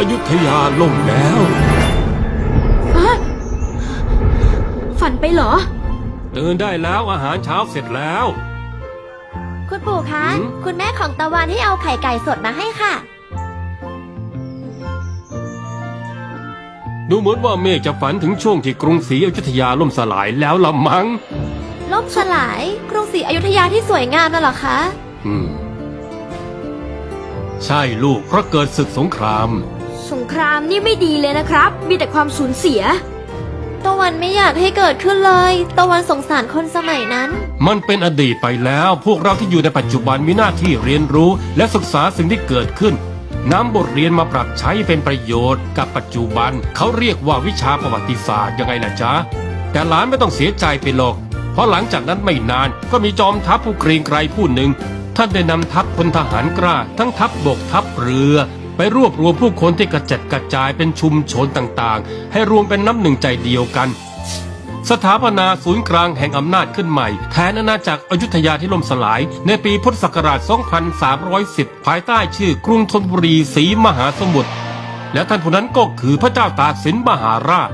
อยุธยาล่มแล้วอะฝันไปเหรอ ตื่นได้แล้วอาหารเช้าเสร็จแล้ว คุณปู่คะ หืม คุณแม่ของตะวันให้เอาไข่ไก่สดมาให้ค่ะ ดูเหมือนว่าเมฆจะฝันถึงช่วงที่กรุงศรีอยุธยาล่มสลายแล้วละมัง้งล่มสลายกรุงศรีอยุธยาที่สวยงามน่ะเหรอคะ อืม ใช่ลูกเพราะเกิดศึกสงคราม สงครามนี่ไม่ดีเลยนะครับ มีแต่ความสูญเสีย ตะวันไม่อยากให้เกิดขึ้นเลย ตะวันสงสารคนสมัยนั้น มันเป็นอดีตไปแล้ว พวกเราที่อยู่ในปัจจุบันมีหน้าที่เรียนรู้และศึกษาสิ่งที่เกิดขึ้นนำบทเรียนมาปรับใช้เป็นประโยชน์กับปัจจุบัน เขาเรียกว่าวิชาประวัติศาสตร์ยังไงล่ะจ๊ะ แต่หลานไม่ต้องเสียใจไปหรอก เพราะหลังจากนั้นไม่นานก็มีจอมทัพผู้เกรียงไกรผู้หนึ่ง ท่านได้นำทัพพลทหารกล้า ทั้งทัพบบกทัพเรือ ไปรวบรวมผู้คนที่กระจัดกระจายเป็นชุมชนต่างๆ ให้รวมเป็นน้ำหนึ่งใจเดียวกัน สถาปนาศูนย์กลางแห่งอำนาจขึ้นใหม่ แทนอาณาจักรอยุธยาที่ล่มสลาย ในปีพุทธศักราช 2310 ภายใต้ชื่อกรุงธนบุรีศรีมหาสมุทรและท่านผู้นั้นก็คือพระเจ้าตากสินมหาราช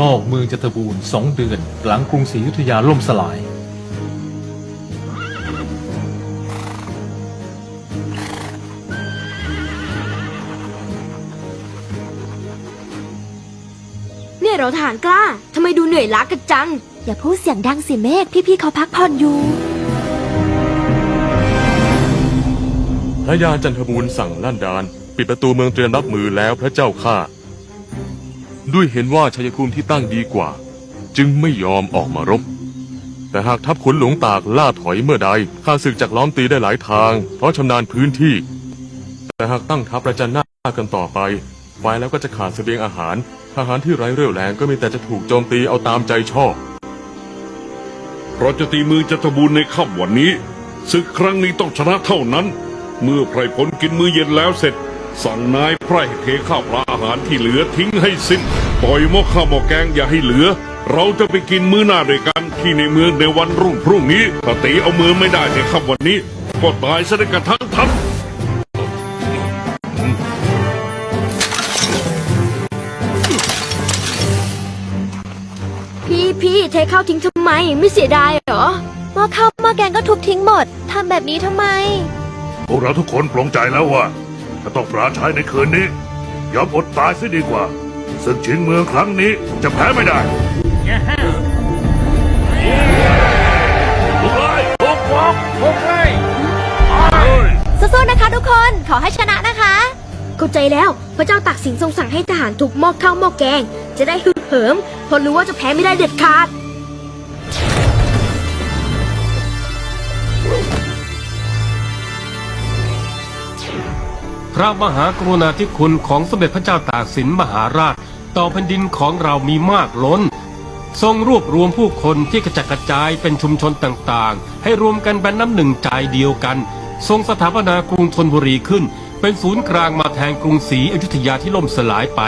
นอกเมืองจัตบูรณ์สองเดือน หลังกรุงศรีอยุธยาล่มสลาย เนี่ยเราทหารกล้าทำไมดูเหนื่อยล้ากันจัง อย่าพูดเสียงดังสิเมฆพี่ๆเขาพักผ่อนอยู่ พระยาจันทบูรณ์สั่งลั่นดาน ปิดประตูเมืองเตรียมรับมือแล้วพระเจ้าข้า ด้วยเห็นว่าชัยภูมิที่ตั้งดีกว่า จึงไม่ยอมออกมารบ แต่หากทัพขุนหลวงตากล่าถอยเมื่อใดข้าศึกจากล้อมตีได้หลายทาง เพราะชำนาญพื้นที่ แต่หากตั้งทัพประจันหน้ากันต่อไปฝ่ายแล้วก็จะขาดเสบียงอาหาร ทหารที่ไร้เรี่ยวแรงก็มีแต่จะถูกโจมตีเอาตามใจชอบ เราจะตีมือจัตบูรณ์ในค่ำวันนี้ศึกครั้งนี้ต้องชนะเท่านั้น เมื่อไพรพลกินมื้อเย็นแล้วเสร็จ สั่งนายไพรให้เทข้าวปลาอาหารที่เหลือทิ้งให้สิ้น ปล่อยหม้อข้าวหม้อแกงอย่าให้เหลือ เราจะไปกินมื้อหน้าด้วยกันที่ในเมืองในวันรุ่งพรุ่งนี้ถ้าตีเอามือไม่ได้ในค่ำวันนี้ ก็ตายซะด้วยกันทั้งทัพพี่พี่เทข้าวทิ้งทำไมไม่เสียดายเหรอหม้อข้าวหม้อแกงก็ทุบทิ้งหมดทำแบบนี้ทำไม พวกเราทุกคนปลงใจแล้วว่าถ้าต้องปราชัยในคืนนี้ยอมอดตายซะดีกว่า ศึกชิงเมืองครั้งนี้จะแพ้ไม่ได้ลุกเลยลุกวอกลุกเลยเฮ้ยสู้ๆนะคะทุกคนขอให้ชนะนะคะ เข้าใจแล้วพระเจ้าตากสินทรงสั่งให้ทหารทุบหม้อข้าวหม้อแกง จะได้ฮึกเหิมเพราะรู้ว่าจะแพ้ไม่ได้เด็ดขาดพระมหากรุณาธิคุณของสมเด็จพระเจ้าตากสินมหาราช ต่อแผ่นดินของเรามีมากล้น ทรงรวบรวมผู้คนที่กระจัดกระจายเป็นชุมชนต่างๆ ให้รวมกันเป็นน้ำหนึ่งใจเดียวกัน ทรงสถาปนากรุงธนบุรีขึ้น เป็นศูนย์กลางมาแทนกรุงศรีอยุธยาที่ล่มสลายไป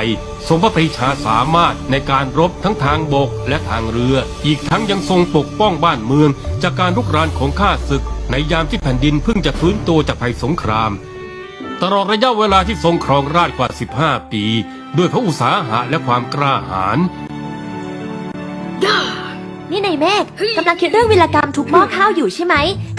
ทรงพระปรีชาสามารถในการรบทั้งทางบกและทางเรือ อีกทั้งยังทรงปกป้องบ้านเมือง จากการลุกรานของข้าศึก ในยามที่แผ่นดินเพิ่งจะฟื้นตัวจากภัยสงคราม ตลอดระยะเวลาที่ทรงครองราชย์กว่า 15 ปี ด้วยพระอุตสาหะและความกล้าหาญนี่นายเมฆกำลังคิดเรื่องวีรกรรมทุบหม้อข้าวอยู่ใช่ไหม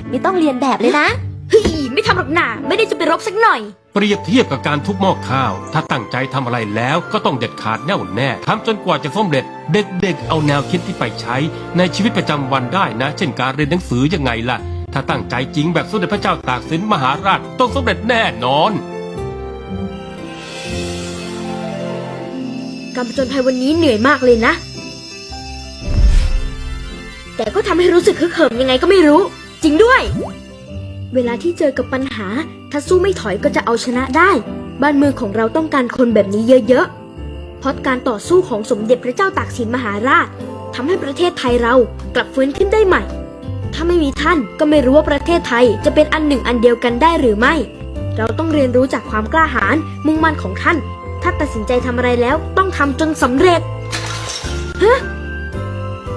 ไม่ต้องเรียนแบบเลยนะเฮ้ยไม่ทำหรอกหนาไม่ได้จะไปรบสักหน่อย เปรียบเทียบกับการทุบหม้อข้าว ถ้าตั้งใจทำอะไรแล้วก็ต้องเด็ดขาดแน่วแน่ทำจนกว่าจะสำเร็จ เด็กๆเอาแนวคิดที่ไปใช้ ในชีวิตประจำวันได้นะ เช่นการเรียนหนังสือยังไงล่ะ ถ้าตั้งใจจริงแบบสมเด็จพระเจ้าตากสินมหาราชต้องสำเร็จแน่นอน การผจญภัยวันนี้เหนื่อยมากเลยนะ แต่ก็ทำให้รู้สึกฮึกเหิมยังไงก็ไม่รู้ จริงด้วย เวลาที่เจอกับปัญหา ถ้าสู้ไม่ถอยก็จะเอาชนะได้ บ้านเมืองของเราต้องการคนแบบนี้เยอะๆเพราะการต่อสู้ของสมเด็จพระเจ้าตากสินมหาราชทำให้ประเทศไทยเรากลับฟื้นขึ้นได้ใหม่ ถ้าไม่มีท่านก็ไม่รู้ว่าประเทศไทยจะเป็นอันหนึ่งอันเดียวกันได้หรือไม่ เราต้องเรียนรู้จากความกล้าหาญมุ่งมั่นของท่าน ถ้าตัดสินใจทำอะไรแล้วต้องทำจนสำเร็จฮะ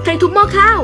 ใครทุบหม้อข้าว